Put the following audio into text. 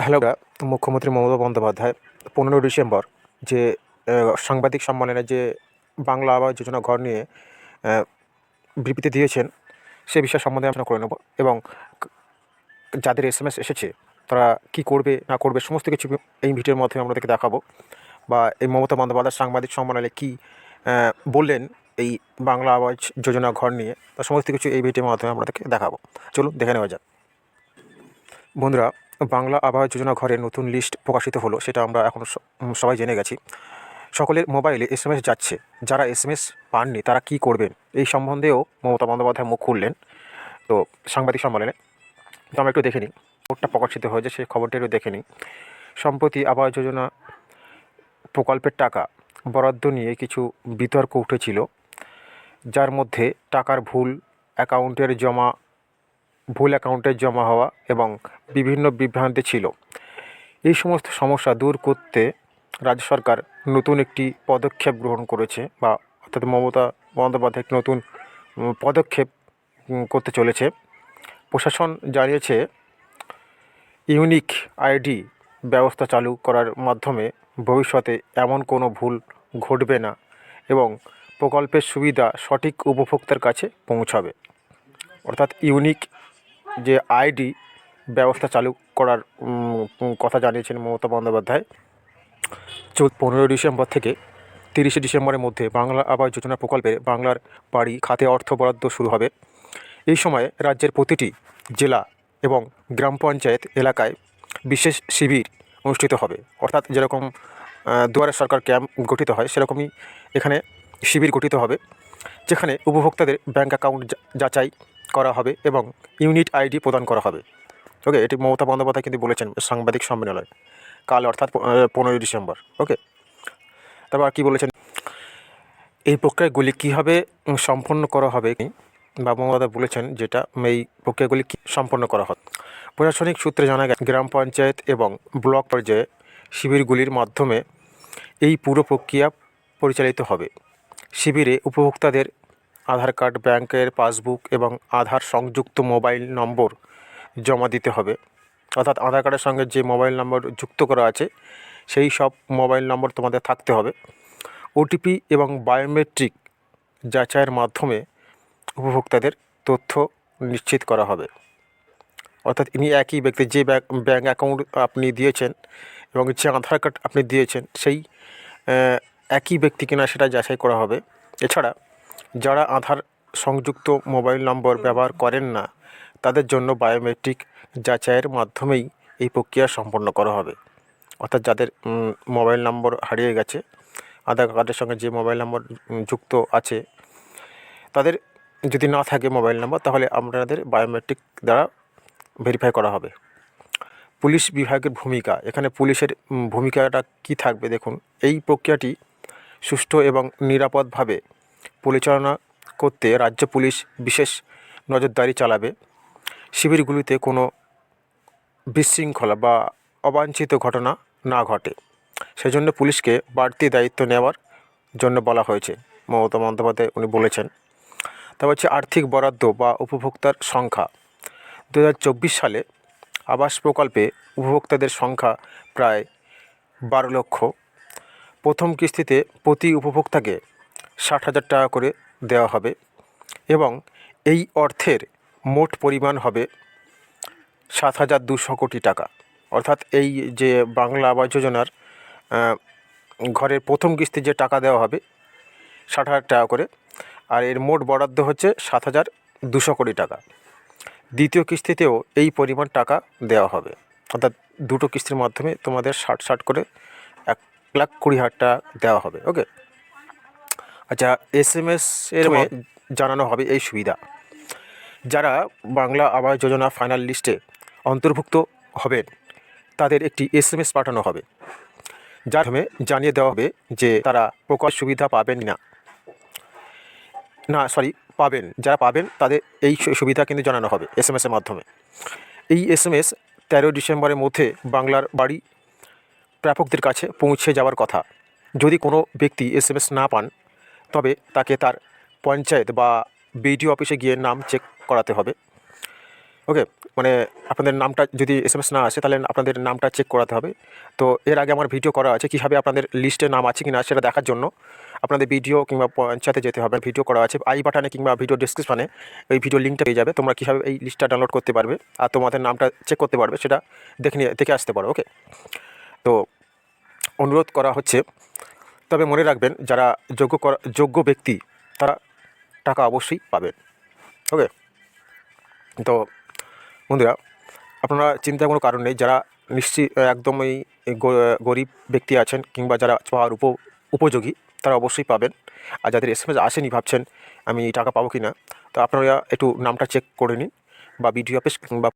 Hello, মুখ্যমন্ত্রী মমতা বন্দ্যোপাধ্যায়, পনেরো December, যে সাংবাদিক সম্মেলনে যে বাংলা আবাস যোজনা ঘর নিয়ে বিবৃতি দিয়েছেন, সে বিষয় সম্বন্ধে আলোচনা করে নেব এবং যাদের এস এসেছে, তারা কী করবে, না করবে, সমস্ত কিছু এই ভিডিওর মাধ্যমে আপনাদেরকে দেখাবো বা এই মমতা বন্দ্যোপাধ্যায় সাংবাদিক সম্মেলনে কী বললেন এই বাংলা আবাস যোজনা ঘর নিয়ে, তা সমস্ত কিছু এই ভিডিওর মাধ্যমে আপনাদেরকে দেখাবো। চলুন, দেখে নেওয়া যাক। বন্ধুরা বাংলা আবাস যোজনা ঘরের নতুন লিস্ট প্রকাশিত হলো, সেটা আমরা এখন সবাই জেনে গেছি। সকলের মোবাইলে এস যাচ্ছে। যারা এস পাননি, তারা কী করবেন এই সম্বন্ধেও মমতা বন্দ্যোপাধ্যায় মুখ খুললেন। তো সাংবাদিক সম্মেলনে, তো আমরা একটু দেখে নিই। খবরটা প্রকাশিত হয়েছে, সেই খবরটা একটু দেখে নিই। সম্প্রতি আবাস যোজনা প্রকল্পের টাকা বরাদ্দ নিয়ে কিছু বিতর্ক উঠেছিল, যার মধ্যে টাকার ভুল অ্যাকাউন্টের জমা ভুল অ্যাকাউন্টে জমা হওয়া এবং বিভিন্ন বিভ্রান্তি ছিল। এই সমস্ত সমস্যা দূর করতে রাজ্য সরকার নতুন একটি পদক্ষেপ গ্রহণ করেছে বা অর্থাৎ মমতা বন্দ্যোপাধ্যায় একটি নতুন পদক্ষেপ করতে চলেছে। প্রশাসন জানিয়েছে, ইউনিক আইডি ব্যবস্থা চালু করার মাধ্যমে ভবিষ্যতে এমন কোনো ভুল ঘটবে না এবং প্রকল্পের সুবিধা সঠিক উপভোক্তার কাছে পৌঁছাবে। অর্থাৎ ইউনিক যে আইডি ব্যবস্থা চালু করার কথা জানিয়েছেন মমতা বন্দ্যোপাধ্যায়। চৌ পনেরোই ডিসেম্বর থেকে তিরিশে ডিসেম্বরের মধ্যে বাংলা আবাস যোজনা প্রকল্পে বাংলার বাড়ি, খাতে অর্থ বরাদ্দ শুরু হবে। এই সময়ে রাজ্যের প্রতিটি জেলা এবং গ্রাম পঞ্চায়েত এলাকায় বিশেষ শিবির অনুষ্ঠিত হবে। অর্থাৎ যেরকম দুয়ারে সরকার ক্যাম্প গঠিত হয়, সেরকমই এখানে শিবির গঠিত হবে, যেখানে উপভোক্তাদের ব্যাঙ্ক অ্যাকাউন্ট যাচাই করা হবে এবং ইউনিট আইডি প্রদান করা হবে। ওকে, এটি মমতা বন্দ্যোপাধ্যায় কিন্তু বলেছেন সাংবাদিক সম্মেলনে। কাল অর্থাৎ পনেরোই ডিসেম্বর, ওকে? তারপর কী বলেছেন? এই প্রক্রিয়াগুলি কীভাবে সম্পন্ন করা হবে? বা মমতা বলেছেন যেটা এই প্রক্রিয়াগুলি সম্পন্ন করা হবে প্রশাসনিক সূত্রে জানা গেছে, গ্রাম পঞ্চায়েত এবং ব্লক পর্যায়ে শিবিরগুলির মাধ্যমে এই পুরো প্রক্রিয়া পরিচালিত হবে। শিবিরে উপভোক্তাদের আধার কার্ড, ব্যাংকের পাসবুক এবং আধার সংযুক্ত মোবাইল নম্বর জমা দিতে হবে। অর্থাৎ আধার কার্ডের সঙ্গে যে মোবাইল নম্বর যুক্ত করা আছে, সেই সব মোবাইল নম্বর তোমাদের থাকতে হবে। ওটিপি এবং বায়োমেট্রিক যাচাইয়ের মাধ্যমে উপভোক্তাদের তথ্য নিশ্চিত করা হবে। অর্থাৎ ইনি একই ব্যক্তি, যে ব্যাঙ্ক অ্যাকাউন্ট আপনি দিয়েছেন এবং যে আধার কার্ড আপনি দিয়েছেন, সেই একই ব্যক্তি কিনা সেটা যাচাই করা হবে। এছাড়া যারা আধার সংযুক্ত মোবাইল নম্বর ব্যবহার করেন না, তাদের জন্য বায়োমেট্রিক যাচাইয়ের মাধ্যমেই এই প্রক্রিয়া সম্পন্ন করা হবে। অর্থাৎ যাদের মোবাইল নম্বর হারিয়ে গেছে, আধার কার্ডের সঙ্গে যে মোবাইল নম্বর যুক্ত আছে, তাদের যদি না থাকে মোবাইল নম্বর, তাহলে আপনাদের বায়োমেট্রিক দ্বারা ভেরিফাই করা হবে। পুলিশ বিভাগের ভূমিকা, এখানে পুলিশের ভূমিকাটা কী থাকবে দেখুন। এই প্রক্রিয়াটি সুষ্ঠু এবং নিরাপদভাবে পরিচালনা করতে রাজ্য পুলিশ বিশেষ নজরদারি চালাবে। শিবিরগুলিতে কোনো বিশৃঙ্খলা বা অবাঞ্ছিত ঘটনা না ঘটে। সেজন্য পুলিশকে বাড়তি দায়িত্ব নেওয়ার জন্য বলা হয়েছে। মমতা বন্দ্যোপাধ্যায় উনি বলেছেন তারপর হচ্ছে আর্থিক বরাদ্দ বা উপভোক্তার সংখ্যা। দু হাজার চব্বিশ সালে আবাস প্রকল্পে উপভোক্তাদের সংখ্যা প্রায় বারো লক্ষ। প্রথম কিস্তিতে প্রতি উপভোক্তাকে ষাট হাজার টাকা করে দেওয়া হবে এবং এই অর্থের মোট পরিমাণ হবে সাত হাজার দুশো কোটি টাকা। অর্থাৎ এই যে বাংলা আবাস যোজনার ঘরের প্রথম কিস্তি যে টাকা দেওয়া হবে, ষাট হাজার টাকা করে, আর এর মোট বরাদ্দ হচ্ছে সাত হাজার দুশো কোটি টাকা। দ্বিতীয় কিস্তিতেও এই পরিমাণ টাকা দেওয়া হবে। অর্থাৎ দুটো কিস্তির মাধ্যমে তোমাদের ষাট ষাট করে এক লাখ কুড়ি হাজার টাকা দেওয়া হবে, ওকে? আচ্ছা এস এম এস এর জানানো হবে এই সুবিধা। যারা বাংলা আবাস যোজনা ফাইনাল লিস্টে অন্তর্ভুক্ত হবেন তাদের একটি এস এম এস পাঠানো হবে। যার মাধ্যমে জানিয়ে দেওয়া হবে যে তারা প্রকল্প সুবিধা পাবেন না না সরি পাবেন। যারা পাবেন তাদের এই সুবিধা কিন্তু জানানো হবে এস এম এসের মাধ্যমে। এই এস এম এস তেরো ডিসেম্বরের মধ্যে বাংলার বাড়ি প্রাপকদের কাছে পৌঁছে যাওয়ার কথা। যদি কোনো ব্যক্তি এস এম এস না পান তবে তাকে তার পঞ্চায়েত বা বিডিও অফিসে গিয়ে নাম চেক করাতে হবে। ওকে মানে আপনাদের নামটা যদি এস না আসে তাহলে আপনাদের নামটা চেক করাতে হবে। তো এর আগে আমার ভিডিও করা আছে কীভাবে আপনাদের লিস্টে নাম আছে কি না সেটা দেখার জন্য আপনাদের ভিডিও কিংবা পঞ্চায়েতে যেতে হবে। ভিডিও করা আছে আই বাটনে কিংবা ভিডিও ডিসক্রিপশনে এই ভিডিও লিঙ্কটা পেয়ে যাবে। তোমরা কীভাবে এই লিস্টটা ডাউনলোড করতে পারবে আর তোমাদের নামটা চেক করতে পারবে সেটা দেখে নিয়ে, দেখে আসতে পারো, ওকে? তো অনুরোধ করা হচ্ছে তবে মনে রাখবেন, যারা যোগ্য করা, যোগ্য ব্যক্তি, তারা টাকা অবশ্যই পাবেন। ওকে? তো বন্ধুরা, আপনারা চিন্তার কোনো কারণ নেই, যারা নিশ্চিত একদমই গরিব ব্যক্তি আছেন কিংবা যারা পাওয়ার উপ, উপযোগী, তারা অবশ্যই পাবেন। আর যাদের এস এম এস আসেনি ভাবছেন, আমি টাকা পাবো কি না তো আপনারা একটু নামটা চেক করে নিন বা বিডিও অফিস কিংবা